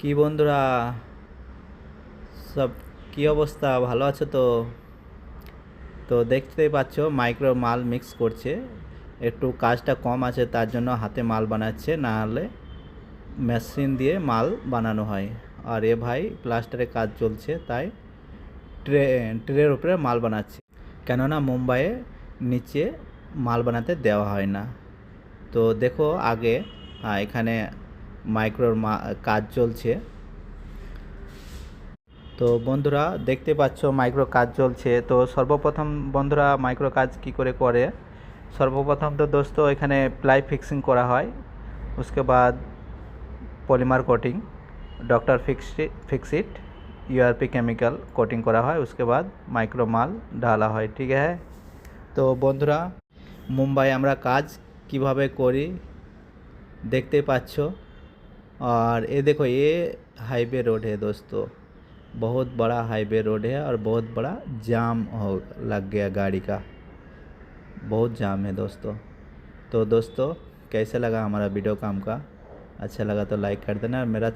কি বন্ধুরা? সব কি অবস্থা? ভালো আছো তো? তো দেখতেই পাচ্ছ মাইক্রো মাল মিক্স করছে। একটু কাজটা কম আছে, তার জন্য হাতে মাল বানাচ্ছে। না হলে মেশিন দিয়ে মাল বানানো হয়। আর এ ভাই প্লাস্টারের কাজ চলছে, তাই ট্রে ট্রের উপরে মাল বানাচ্ছে। কেননা মুম্বাইয়ে নিচে মাল বানাতে দেওয়া হয় না। তো দেখো আগে এখানে মাইক্রোর কাজ চলছে। তো বন্ধুরা, দেখতে পাচ্ছ মাইক্রো কাজ চলছে। তো সর্বপ্রথম বন্ধুরা, মাইক্রো কাজ কি করে করে? সর্বপ্রথম তো দোস্ত, এখানে প্লাই ফিক্সিং করা হয়। उसके बाद polymer coating doctor fixit URP chemical coating করা হয়। उसके बाद মাইক্রো মাল ঢালা হয়, ঠিক আছে? তো বন্ধুরা, মুম্বাই আমরা কাজ কীভাবে করি? দেখতে পাচ্ছ। और ये देखो, ये हाईवे रोड है दोस्तों। बहुत बड़ा हाईवे रोड है और बहुत बड़ा जाम हो, लग गया गाड़ी का। बहुत जाम है दोस्तों। तो दोस्तों, कैसे लगा हमारा वीडियो काम का? अच्छा लगा तो लाइक कर देना और मेरा